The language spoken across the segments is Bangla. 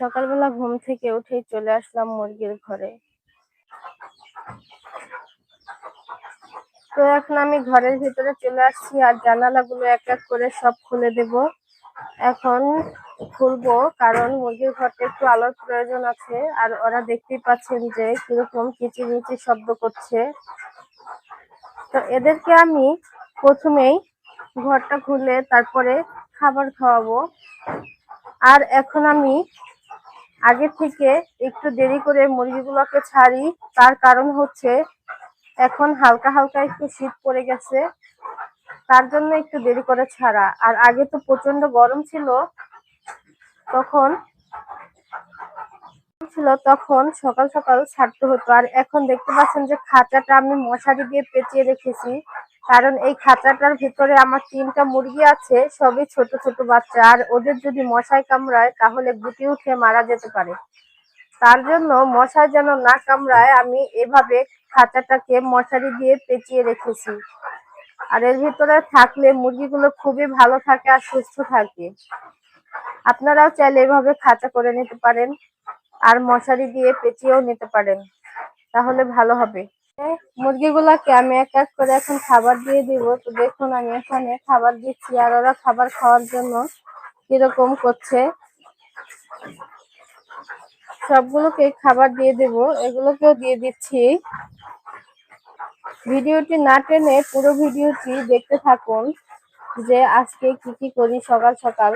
সকালবেলা ঘুম থেকে উঠেই চলে আসলাম মুরগির ঘরে। তো এখন আমি ঘরের ভিতরে চলে আসছি আর জানালাগুলো এক এক করে সব খুলে দেব। এখন খুলবো কারণ মুরগির ঘরটা একটু আলোর প্রয়োজন আছে আর ওরা দেখতেই পাচ্ছেন যে কীরকম কিচিরমিচি শব্দ করছে। তো এদেরকে আমি প্রথমেই ঘরটা খুলে তারপরে খাবার খাওয়াবো। আর এখন আমি আগে থেকে একটু দেরি করে মুরগিগুলোকে ছাড়ি। তার কারণ হচ্ছে, এখন হালকা হালকা একটু শীত পড়ে গেছে। তার জন্য একটু দেরি করে ছাড়া। আর আগে তো প্রচণ্ড গরম ছিল, তখন ছিল, তখন সকাল সকাল ছাড়তে হতো। আর এখন দেখতে পাচ্ছেন যে খাঁচাটা আমি মশারি দিয়ে পেঁচিয়ে রেখেছি। কারণ এই খাঁচাটার ভিতরে আমার তিনটা মুরগি আছে, সবই ছোট ছোট বাচ্চা। আর ওদের যদি মশায় কামড়ায়, তাহলে গুটি উঠে মারা যেতে পারে। তার জন্য মশায় যেন না কামড়ায়, আমি এভাবে খাঁচাটাকে মশারি দিয়ে পেঁচিয়ে রেখেছি। আর এর ভিতরে থাকলে মুরগিগুলো খুবই ভালো থাকে আর সুস্থ থাকে। আপনারাও চাইলে এভাবে খাঁচা করে নিতে পারেন, আর মশারি দিয়ে পেঁচিয়েও নিতে পারেন। তাহলে ভালো হবে। মুরগিগুলাকে আমি এক এক করে এখন খাবার দিয়ে দিব। তো দেখুন, আমি এখানে খাবার দিচ্ছি আর ওরা খাবার খাওয়ার জন্য কীরকম করছে। সবগুলোকে খাবার দিয়ে দেব। এগুলোকেও দিয়ে দিচ্ছি। ভিডিওটি না টেনে পুরো ভিডিওটি দেখতে থাকুন যে আজকে কি কি করি সকাল সকাল।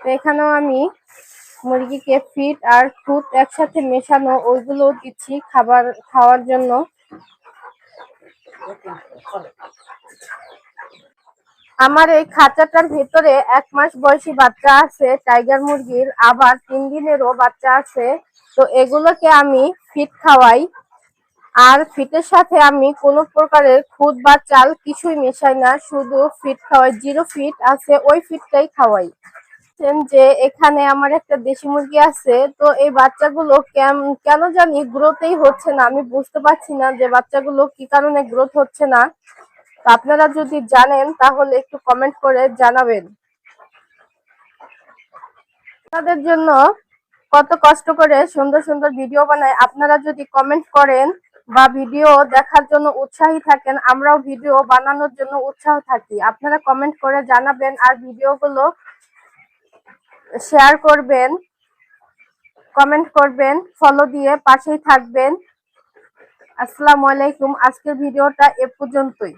তো এখানেও আমি মুরগিকে ফিট আর খুদ একসাথে মেশানো, ওইগুলো দিচ্ছি খাবার, খাওয়ার জন্য। আমার এই খাঁচাটার ভেতরে এক মাস বয়সী বাচ্চা আছে, টাইগার মুরগির। আবার তিন দিনেরও বাচ্চা আছে। তো এগুলোকে আমি ফিট খাওয়াই। আর ফিটের সাথে আমি কোনো প্রকারের খুদ বা চাল কিছুই মেশাই না, শুধু ফিট খাওয়াই। জিরো ফিট আছে, ওই ফিটটাই খাওয়াই। যে এখানে আমার একটা দেশি মুরগি আছে, তো এই বাচ্চাগুলো কেন জানি গ্রোথই হচ্ছে না। আমি বুঝতে পারছি না যে বাচ্চাগুলো কি কারণে গ্রোথ হচ্ছে না। আপনারা যদি জানেন, তাহলে একটু কমেন্ট করে জানাবেন। আপনাদের জন্য কত কষ্ট করে সুন্দর সুন্দর ভিডিও বানায়। আপনারা যদি কমেন্ট করেন বা ভিডিও দেখার জন্য উৎসাহী থাকেন, আমরাও ভিডিও বানানোর জন্য উৎসাহ থাকি। আপনারা কমেন্ট করে জানাবেন আর ভিডিওগুলো শেয়ার করবেন কমেন্ট করবেন ফলো দিয়ে পাশেই থাকবেন। আসসালামু আলাইকুম আজকের ভিডিওটা এ পর্যন্তই।